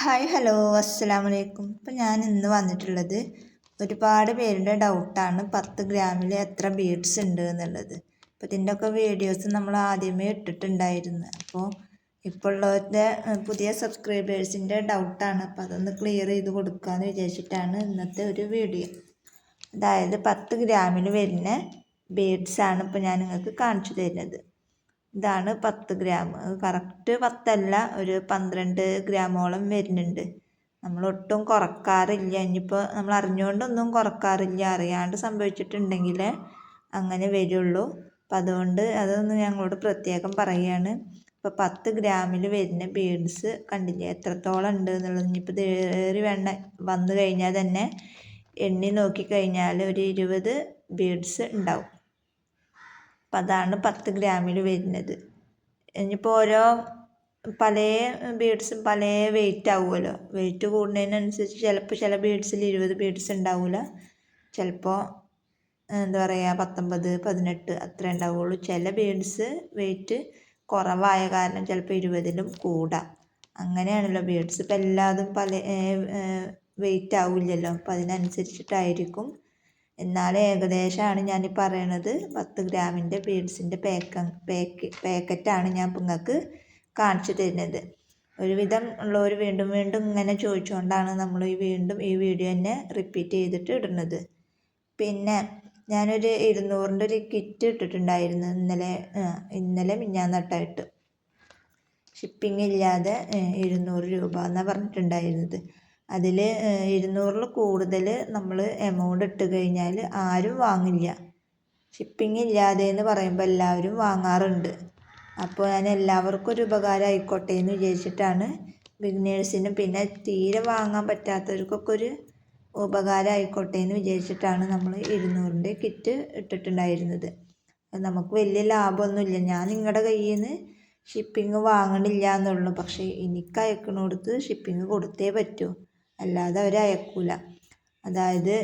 Hi hello അസ്സലാമു അലൈക്കും ഇപ്പം ഞാൻ ഇന്ന് വന്നിട്ടുള്ളത് ഒരുപാട് പേരുടെ ഡൗട്ടാണ് പത്ത് ഗ്രാമിൽ എത്ര ബീഡ്സ് ഉണ്ട് എന്നുള്ളത്. അപ്പോൾ ഇതിന്റെയൊക്കെ വീഡിയോസ് നമ്മൾ ആദ്യമേ ഇട്ടിട്ടുണ്ടായിരുന്നു. അപ്പോൾ ഇപ്പോൾ ഉള്ളവരുടെ പുതിയ സബ്സ്ക്രൈബേഴ്സിന്റെ ഡൗട്ടാണ്. അപ്പോൾ അതൊന്ന് ക്ലിയർ ചെയ്ത് കൊടുക്കാമെന്ന് വിചാരിച്ചിട്ടാണ് ഇന്നത്തെ ഒരു വീഡിയോ. അതായത് പത്ത് ഗ്രാമിൽ വരുന്ന ബീഡ്സാണ് ഇപ്പോൾ ഞാൻ നിങ്ങൾക്ക് കാണിച്ചു തരുന്നത്. ഇതാണ് പത്ത് ഗ്രാം. കറക്റ്റ് പത്തല്ല ഒരു പന്ത്രണ്ട് ഗ്രാമോളം വരുന്നുണ്ട്. നമ്മൾ ഒട്ടും കുറക്കാറില്ല. ഇനിയിപ്പോൾ നമ്മൾ അറിഞ്ഞുകൊണ്ടൊന്നും കുറക്കാറില്ല. അറിയാണ്ട് സംഭവിച്ചിട്ടുണ്ടെങ്കിൽ അങ്ങനെ വരുള്ളൂ. അപ്പം അതുകൊണ്ട് അതൊന്ന് ഞങ്ങളോട് പ്രത്യേകം പറയുകയാണ് ഇപ്പോൾ പത്ത് ഗ്രാമിൽ വരുന്ന ബീഡ്സ് കണ്ടില്ലേ? എത്രത്തോളം ഉണ്ട് എന്നുള്ളത്. ഇനിയിപ്പോൾ ഏറി വേണ്ട വന്നു കഴിഞ്ഞാൽ തന്നെ എണ്ണി നോക്കിക്കഴിഞ്ഞാൽ ഒരു ഇരുപത് ബീഡ്സ് ഉണ്ടാവും. അപ്പം അതാണ് പത്ത് ഗ്രാമിൽ വരുന്നത്. ഇനിയിപ്പോൾ ഓരോ പല ബീഡ്സും പല വെയിറ്റ് ആവുമല്ലോ. വെയിറ്റ് കൂടുന്നതിനനുസരിച്ച് ചിലപ്പോൾ ചില ബീഡ്സിൽ ഇരുപത് ബീഡ്സ് ഉണ്ടാവില്ല ചിലപ്പോൾ എന്താ പറയുക പത്തൊമ്പത് പതിനെട്ട് അത്ര ഉണ്ടാവുള്ളൂ. ചില ബീഡ്സ് വെയിറ്റ് കുറവായ കാരണം ചിലപ്പോൾ ഇരുപതിലും കൂടാം. അങ്ങനെയാണല്ലോ ബീഡ്സ്. ഇപ്പം എല്ലാതും പല വെയിറ്റ് ആവില്ലല്ലോ. അപ്പം അതിനനുസരിച്ചിട്ടായിരിക്കും. എന്നാലും ഏകദേശമാണ് ഞാൻ ഈ പറയണത്. പത്ത് ഗ്രാമിന്റെ ബീഡ്സിന്റെ പാക്ക പാക്ക് പാക്കറ്റാണ് ഞാൻ നിങ്ങൾക്ക് കാണിച്ചു തരുന്നത്. ഒരുവിധം ഉള്ളവർ വീണ്ടും വീണ്ടും ഇങ്ങനെ ചോദിച്ചുകൊണ്ടാണ് നമ്മൾ ഈ വീണ്ടും ഈ വീഡിയോ തന്നെ റിപ്പീറ്റ് ചെയ്തിട്ട് ഇടുന്നത്. പിന്നെ ഞാനൊരു ഇരുന്നൂറിന്റെ ഒരു കിറ്റ് ഇട്ടിട്ടുണ്ടായിരുന്നു ഇന്നലെ ഇന്നലെ മിഞ്ഞാന്നട്ടായിട്ട് ഷിപ്പിംഗ് ഇല്ലാതെ ഇരുന്നൂറ് രൂപ എന്നാണ് പറഞ്ഞിട്ടുണ്ടായിരുന്നത്. അതിൽ ഇരുന്നൂറിൽ കൂടുതൽ നമ്മൾ എമൗണ്ട് ഇട്ട് കഴിഞ്ഞാൽ ആരും വാങ്ങില്ല. ഷിപ്പിംഗ് ഇല്ലാതെ എന്ന് പറയുമ്പോൾ എല്ലാവരും വാങ്ങാറുണ്ട്. അപ്പോൾ ഞാൻ എല്ലാവർക്കും ഒരു ഉപകാരം ആയിക്കോട്ടെ എന്ന് വിചാരിച്ചിട്ടാണ് ബിഗ്നേഴ്സിനും പിന്നെ തീരെ വാങ്ങാൻ പറ്റാത്തവർക്കൊക്കെ ഒരു ഉപകാരം ആയിക്കോട്ടെ എന്ന് വിചാരിച്ചിട്ടാണ് നമ്മൾ ഇരുന്നൂറിന്റെ കിറ്റ് ഇട്ടിട്ടുണ്ടായിരുന്നത്. നമുക്ക് വലിയ ലാഭമൊന്നുമില്ല. ഞാൻ നിങ്ങളുടെ കയ്യിൽ നിന്ന് ഷിപ്പിംഗ് വാങ്ങണില്ല എന്നുള്ളൂ. പക്ഷേ എനിക്ക് അയക്കണോടത്ത് ഷിപ്പിംഗ് കൊടുത്തേ പറ്റൂ. അല്ലാതെ അവർ അയക്കില്ല അതായത്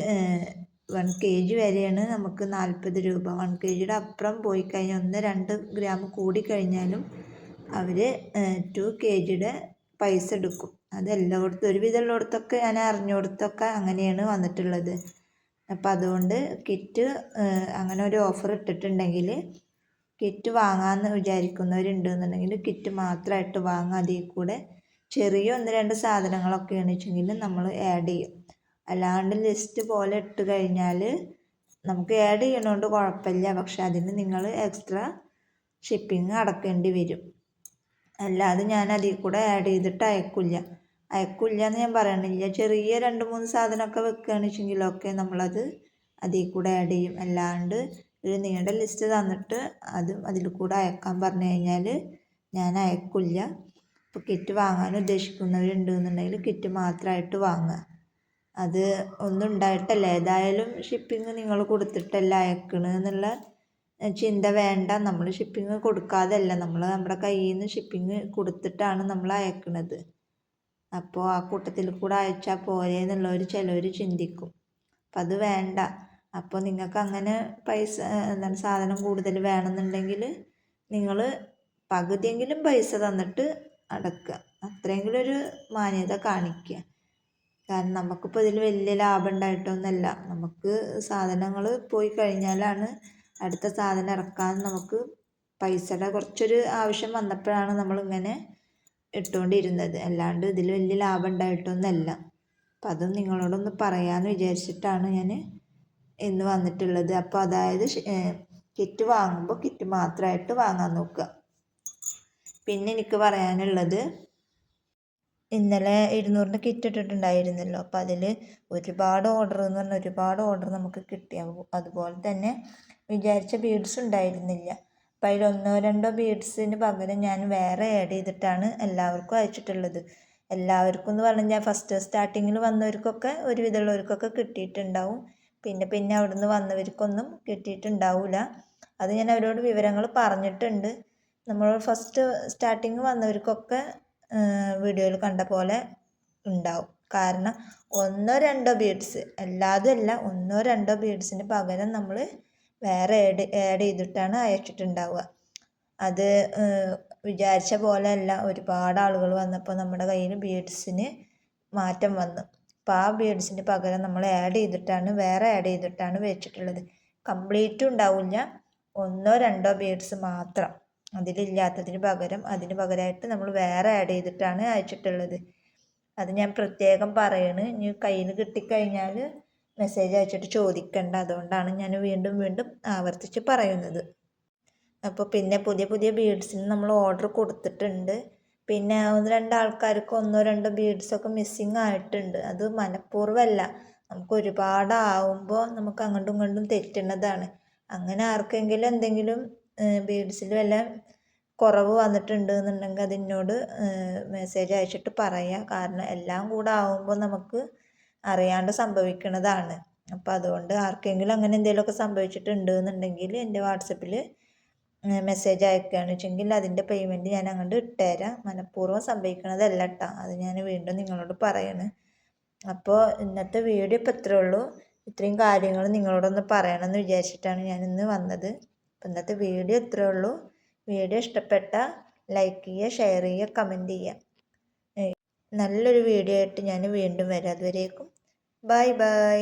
വൺ കെ ജി വരെയാണ് നമുക്ക് നാൽപ്പത് രൂപ. വൺ കെ ജിയുടെ അപ്പുറം പോയി കഴിഞ്ഞാൽ ഒന്ന് രണ്ട് ഗ്രാം കൂടി കഴിഞ്ഞാലും അവർ ടു കെ ജിയുടെ പൈസ എടുക്കും. അത് എല്ലായിടത്തും ഒരുവിധം ഉള്ളിടത്തൊക്കെ ഞാൻ അറിഞ്ഞിടത്തൊക്കെ അങ്ങനെയാണ് വന്നിട്ടുള്ളത്. അപ്പം അതുകൊണ്ട് കിറ്റ് അങ്ങനെ ഒരു ഓഫർ ഇട്ടിട്ടുണ്ടെങ്കിൽ കിറ്റ് വാങ്ങാമെന്ന് വിചാരിക്കുന്നവരുണ്ടെന്നുണ്ടെങ്കിൽ കിറ്റ് മാത്രമായിട്ട് വാങ്ങാം. അതിൽ കൂടെ ചെറിയ ഒന്ന് രണ്ട് സാധനങ്ങളൊക്കെയാണ് വെച്ചെങ്കിൽ നമ്മൾ ആഡ് ചെയ്യും. അല്ലാണ്ട് ലിസ്റ്റ് പോലെ ഇട്ട് കഴിഞ്ഞാൽ നമുക്ക് ആഡ് ചെയ്യണോണ്ട് കുഴപ്പമില്ല. പക്ഷെ അതിന് നിങ്ങൾ എക്സ്ട്രാ ഷിപ്പിംഗ് അടക്കേണ്ടി വരും. അല്ലാതെ ഞാൻ അതിൽ കൂടെ ആഡ് ചെയ്തിട്ട് അയക്കില്ല. അയക്കില്ല എന്ന് ഞാൻ പറയണില്ല. ചെറിയ രണ്ട് മൂന്ന് സാധനമൊക്കെ വെക്കുകയാണെന്ന് വെച്ചെങ്കിലൊക്കെ നമ്മളത് അതിൽ കൂടെ ആഡ് ചെയ്യും. അല്ലാണ്ട് ഒരു നീണ്ട ലിസ്റ്റ് തന്നിട്ട് അതും അതിൽ കൂടെ അയക്കാൻ പറഞ്ഞു കഴിഞ്ഞാൽ ഞാൻ അയക്കില്ല. ഇപ്പോൾ കിറ്റ് വാങ്ങാൻ ഉദ്ദേശിക്കുന്നവരുണ്ട് എന്നുണ്ടെങ്കിൽ കിറ്റ് മാത്രമായിട്ട് വാങ്ങുക. അത് ഒന്നും ഉണ്ടായിട്ടല്ല. ഏതായാലും ഷിപ്പിംഗ് നിങ്ങൾ കൊടുത്തിട്ടല്ല അയക്കണ് എന്നുള്ള ചിന്ത വേണ്ട. നമ്മൾ ഷിപ്പിംഗ് കൊടുക്കാതല്ല. നമ്മൾ നമ്മുടെ കയ്യിൽ നിന്ന് ഷിപ്പിംഗ് കൊടുത്തിട്ടാണ് നമ്മൾ അയക്കുന്നത് അപ്പോൾ ആ കൂട്ടത്തിൽ കൂടെ അയച്ചാൽ പോരെ എന്നുള്ളവർ ചിലവർ ചിന്തിക്കും. അപ്പം അത് വേണ്ട. അപ്പോൾ നിങ്ങൾക്ക് അങ്ങനെ പൈസ എന്താണ് സാധനം കൂടുതൽ വേണമെന്നുണ്ടെങ്കിൽ നിങ്ങൾ പകുതിയെങ്കിലും പൈസ തന്നിട്ട് അടക്കുക അത്രയെങ്കിലും ഒരു മാന്യത കാണിക്കുക കാരണം നമുക്കിപ്പോൾ ഇതിൽ വലിയ ലാഭം ഉണ്ടായിട്ടൊന്നുമല്ല നമുക്ക് സാധനങ്ങൾ പോയി കഴിഞ്ഞാലാണ് അടുത്ത സാധനം ഇറക്കാൻ നമുക്ക് പൈസയുടെ കുറച്ചൊരു ആവശ്യം വന്നപ്പോഴാണ് നമ്മളിങ്ങനെ ഇട്ടുകൊണ്ടിരുന്നത് അല്ലാണ്ട് ഇതിൽ വലിയ ലാഭം ഉണ്ടായിട്ടൊന്നുമല്ല അപ്പം അതും നിങ്ങളോടൊന്ന് പറയാമെന്ന് വിചാരിച്ചിട്ടാണ് ഞാൻ ഇന്ന് വന്നിട്ടുള്ളത്. അപ്പോൾ അതായത് കിറ്റ് വാങ്ങുമ്പോൾ കിറ്റ് മാത്രമായിട്ട് വാങ്ങാൻ നോക്കുക പിന്നെ എനിക്ക് പറയാനുള്ളത് ഇന്നലെ ഇരുന്നൂറിന്റെ കിറ്റ് ഇട്ടിട്ടുണ്ടായിരുന്നല്ലോ. അപ്പോൾ അതിൽ ഒരുപാട് ഓർഡർ എന്ന് പറഞ്ഞാൽ ഒരുപാട് ഓർഡർ നമുക്ക് കിട്ടി. അതുപോലെ തന്നെ വിചാരിച്ച ബീഡ്സ് ഉണ്ടായിരുന്നില്ല. അപ്പോൾ അതിൽ ഒന്നോ രണ്ടോ ബീഡ്സിന് പകരം ഞാൻ വേറെ ആഡ് ചെയ്തിട്ടാണ് എല്ലാവർക്കും അയച്ചിട്ടുള്ളത്. എല്ലാവർക്കും എന്ന് പറഞ്ഞാൽ ഞാൻ ഫസ്റ്റ് സ്റ്റാർട്ടിങ്ങിൽ വന്നവർക്കൊക്കെ ഒരുവിധമുള്ളവർക്കൊക്കെ കിട്ടിയിട്ടുണ്ടാവും. പിന്നെ പിന്നെ അവിടുന്ന് വന്നവർക്കൊന്നും കിട്ടിയിട്ടുണ്ടാവില്ല അത് ഞാൻ അവരോട് വിവരങ്ങൾ പറഞ്ഞിട്ടുണ്ട്. നമ്മൾ ഫസ്റ്റ് സ്റ്റാർട്ടിങ് വന്നവർക്കൊക്കെ വീഡിയോയിൽ കണ്ട പോലെ ഉണ്ടാവും. കാരണം ഒന്നോ രണ്ടോ ബീഡ്സ് എല്ലാതും അല്ല ഒന്നോ രണ്ടോ ബീഡ്സിന് പകരം നമ്മൾ വേറെ ആഡ് ആഡ് ചെയ്തിട്ടാണ് അയച്ചിട്ടുണ്ടാവുക. അത് വിചാരിച്ച പോലെ അല്ല ഒരുപാട് ആളുകൾ വന്നപ്പോൾ നമ്മുടെ കയ്യിൽ ബീഡ്സിന് മാറ്റം വന്നു. അപ്പോൾ ആ ബീഡ്സിന് പകരം നമ്മൾ ആഡ് ചെയ്തിട്ടാണ് വേറെ ആഡ് ചെയ്തിട്ടാണ് വെച്ചിട്ടുള്ളത്. കംപ്ലീറ്റും ഉണ്ടാവില്ല. ഒന്നോ രണ്ടോ ബീഡ്സ് മാത്രം. അതിലില്ലാത്തതിന് പകരം അതിന് പകരമായിട്ട് നമ്മൾ വേറെ ആഡ് ചെയ്തിട്ടാണ് അയച്ചിട്ടുള്ളത്. അത് ഞാൻ പ്രത്യേകം പറയണ്. ഇനി കയ്യിൽ കിട്ടിക്കഴിഞ്ഞാൽ മെസ്സേജ് അയച്ചിട്ട് ചോദിക്കണ്ട. അതുകൊണ്ടാണ് ഞാൻ വീണ്ടും വീണ്ടും ആവർത്തിച്ച് പറയുന്നത്. അപ്പോൾ പിന്നെ പുതിയ പുതിയ ബീഡ്സിന് നമ്മൾ ഓർഡർ കൊടുത്തിട്ടുണ്ട്. പിന്നെ ഒന്ന് രണ്ട് ആൾക്കാർക്ക് ഒന്നോ രണ്ടോ ബീഡ്സൊക്കെ മിസ്സിങ് ആയിട്ടുണ്ട്. അത് മനഃപൂർവമല്ല. നമുക്ക് ഒരുപാട് ആവുമ്പോൾ നമുക്ക് അങ്ങോട്ടും ഇങ്ങോട്ടും തെറ്റുന്നതാണ്. അങ്ങനെ ആർക്കെങ്കിലും എന്തെങ്കിലും ബീഡ്സിൽ വല്ല കുറവ് വന്നിട്ടുണ്ട് എന്നുണ്ടെങ്കിൽ അതിനോട് മെസ്സേജ് അയച്ചിട്ട് പറയുക കാരണം എല്ലാം കൂടെ ആവുമ്പോൾ നമുക്ക് അറിയാണ്ട് സംഭവിക്കുന്നതാണ് അപ്പോൾ അതുകൊണ്ട് ആർക്കെങ്കിലും അങ്ങനെ എന്തെങ്കിലുമൊക്കെ സംഭവിച്ചിട്ടുണ്ട് എന്നുണ്ടെങ്കിൽ എന്റെ വാട്സപ്പിൽ മെസ്സേജ് അയക്കുകയാണ് വെച്ചെങ്കിൽ അതിന്റെ പേയ്മെന്റ് ഞാൻ അങ്ങോട്ട് ഇട്ടുതരാം. മനഃപൂർവം സംഭവിക്കണതല്ല കേട്ടോ അത് ഞാൻ വീണ്ടും നിങ്ങളോട് പറയാണ്. അപ്പോൾ ഇന്നത്തെ വീഡിയോ ഇപ്പോൾ ഇത്രയേ ഉള്ളൂ. ഇത്രയും കാര്യങ്ങൾ നിങ്ങളോടൊന്ന് പറയണമെന്ന് വിചാരിച്ചിട്ടാണ് ഞാൻ ഇന്ന് വന്നത്. അപ്പോൾ ഇന്നത്തെ വീഡിയോ ഇത്രയേ ഉള്ളൂ. വീഡിയോ ഇഷ്ടപ്പെട്ട ലൈക്ക് ചെയ്യുക ഷെയർ ചെയ്യുക കമന്റ് ചെയ്യുക. നല്ലൊരു വീഡിയോ ആയിട്ട് ഞാൻ വീണ്ടും വരാം. അതുവരേക്കും ബൈ ബൈ